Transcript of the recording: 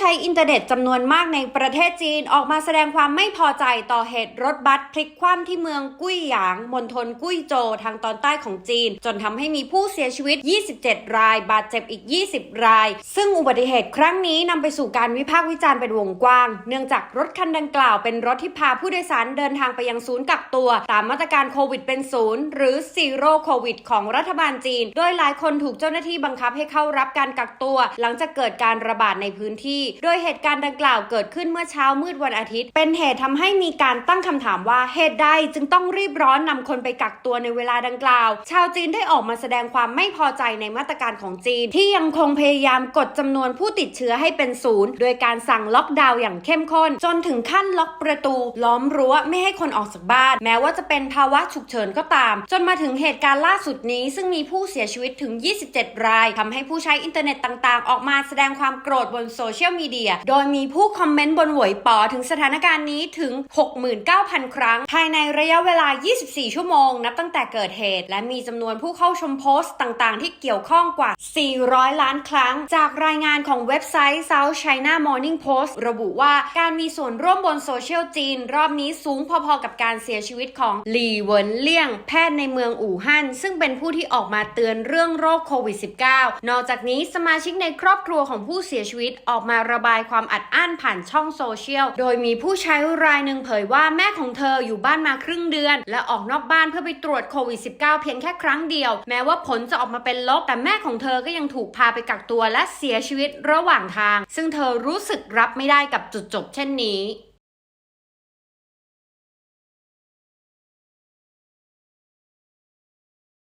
ใช้อินเทอร์เน็ตจำนวนมากในประเทศจีนออกมาแสดงความไม่พอใจต่อเหตุรถบัสพลิกคว่ำที่เมืองกุ้ยหยาง มณฑลกุ้ยโจวทางตอนใต้ของจีน จนทำให้มีผู้เสียชีวิต 27 ราย บาดเจ็บอีก 20 ราย ซึ่งอุบัติเหตุครั้งนี้นำไปสู่การวิพากษ์วิจารณ์เป็นวงกว้าง เนื่องจากรถคันดังกล่าวเป็นรถที่พาผู้โดยสารเดินทางไปยังศูนย์กักตัว ตามมาตรการโควิดเป็นศูนย์หรือซีโร่โควิดของรัฐบาลจีน โดยหลายคนถูกเจ้าหน้าที่บังคับให้เข้ารับการกักตัว หลังจากเกิดการระบาดในพื้นที่โดยเหตุการณ์ดังกล่าวเกิดขึ้นเมื่อเช้ามืดวันอาทิตย์ เป็นเหตุทำให้มีการตั้งคำถามว่าเหตุใดจึงต้องรีบร้อนนำคนไปกักตัวในเวลาดังกล่าว ชาวจีนได้ออกมาแสดงความไม่พอใจในมาตรการของจีน ที่ยังคงพยายามกดจำนวนผู้ติดเชื้อให้เป็นศูนย์โดยการสั่งล็อกดาวน์อย่างเข้มข้น จนถึงขั้นล็อกประตู ล้อมรั้วไม่ให้คนออกจากบ้าน แม้ว่าจะเป็นภาวะฉุกเฉินก็ตาม จนมาถึงเหตุการณ์ล่าสุดนี้ ซึ่งมีผู้เสียชีวิตถึง 27 รายทำให้ผู้ใช้อินเทอร์เน็ตต่างๆ ออกมาแสดงความโกรธบนโซเชียลมีเดีย โดยมีผู้คอมเมนต์บนหวยปอถึงสถานการณ์นี้ถึง 69,000 ครั้ง ภายในระยะเวลา 24 ชั่วโมง นับตั้งแต่เกิดเหตุ และมีจำนวนผู้เข้าชมโพสต์ต่างๆ ที่เกี่ยวข้องกว่า 400 ล้านครั้ง จากรายงานของเว็บไซต์ South China Morning Post ระบุว่าการมีส่วนร่วมบนโซเชียลจีน รอบนี้สูงพอๆกับการเสียชีวิตของหลี่เหวินเลี่ยง แพทย์ในเมืองอู่ฮั่น ซึ่งเป็นผู้ที่ออกมาเตือนเรื่องโรคโควิด -19 นอกจากนี้สมาชิกในครอบครัวของผู้เสียชีวิตออกมาระบายความอัดอั้นผ่านช่องโซเชียล โดยมีผู้ใช้รายหนึ่งเผยว่าแม่ของเธออยู่บ้านมาครึ่งเดือน และออกนอกบ้านเพื่อไปตรวจโควิด -19 เพียงแค่ครั้งเดียว แม้ว่าผลจะออกมาเป็นลบ แต่แม่ของเธอก็ยังถูกพาไปกักตัวและเสียชีวิตระหว่างทาง ซึ่งเธอรู้สึกรับไม่ได้กับจุดจบเช่นนี้